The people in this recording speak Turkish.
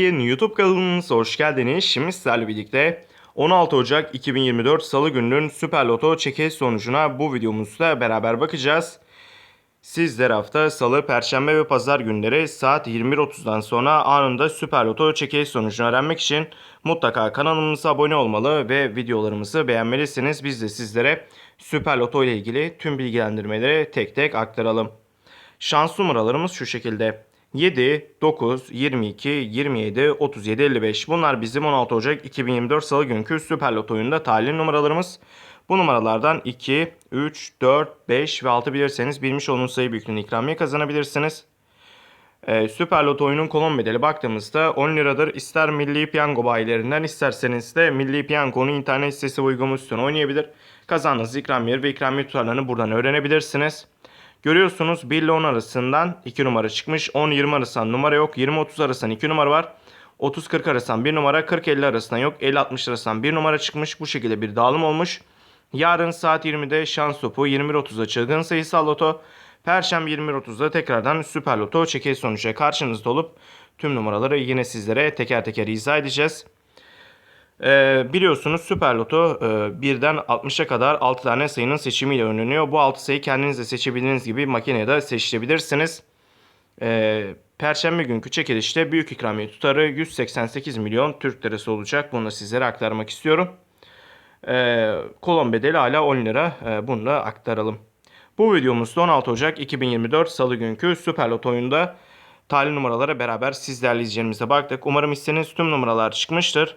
YouTube kanalımıza hoş geldiniz. Şimdi sizlerle birlikte 16 Ocak 2024 Salı gününün Süper Loto çekiliş sonucuna bu videomuzda beraber bakacağız. Sizler hafta Salı, Perşembe ve Pazar günleri saat 21.30'dan sonra anında Süper Loto çekiliş sonucunu öğrenmek için mutlaka kanalımıza abone olmalı ve videolarımızı beğenmelisiniz. Biz de sizlere Süper Loto ile ilgili tüm bilgilendirmeleri tek tek aktaralım. Şans numaralarımız şu şekilde. 7, 9, 22, 27, 37, 55. Bunlar bizim 16 Ocak 2024 Salı günkü Süper Loto oyununda talih numaralarımız. Bu numaralardan 2, 3, 4, 5 ve 6 bilirseniz bilmiş olduğunuz sayı büyüklüğünde ikramiye kazanabilirsiniz. Ee, Süper Loto oyunun kolon bedeli baktığımızda 10 liradır. İster Milli Piyango bayilerinden isterseniz de Milli Piyango'nun internet sitesi ve uygulama üstüne oynayabilir. Kazandığınız ikramiye ve ikramiye tutarlarını buradan öğrenebilirsiniz. Görüyorsunuz 1 ile 10 arasından 2 numara çıkmış. 10-20 arasından numara yok. 20-30 arasından 2 numara var. 30-40 arasından 1 numara. 40-50 arasından yok. 50-60 arasından 1 numara çıkmış. Bu şekilde bir dağılım olmuş. Yarın saat 20'de şans topu 21.30'da çılgın sayısal loto. Perşembe 21.30'da tekrardan süper loto çekiliş sonuçları karşınızda olup tüm numaraları yine sizlere teker teker izah edeceğiz. Ee, biliyorsunuz Süper Loto e, birden 60'a kadar 6 tane sayının seçimiyle önleniyor. Bu 6 sayı kendiniz de seçebildiğiniz gibi makinede seçebilirsiniz. Ee, Perşembe günkü çekilişte büyük ikramiye tutarı 188 milyon Türk lirası olacak. Bunu sizlere aktarmak istiyorum. Ee, kolon bedeli hala 10 lira. Ee, bunu da aktaralım. Bu videomuzda 16 Ocak 2024 Salı günkü Süper Loto oyunda talih numaralara beraber sizlerle izleyeceğimize baktık. Umarım istediğiniz tüm numaralar çıkmıştır.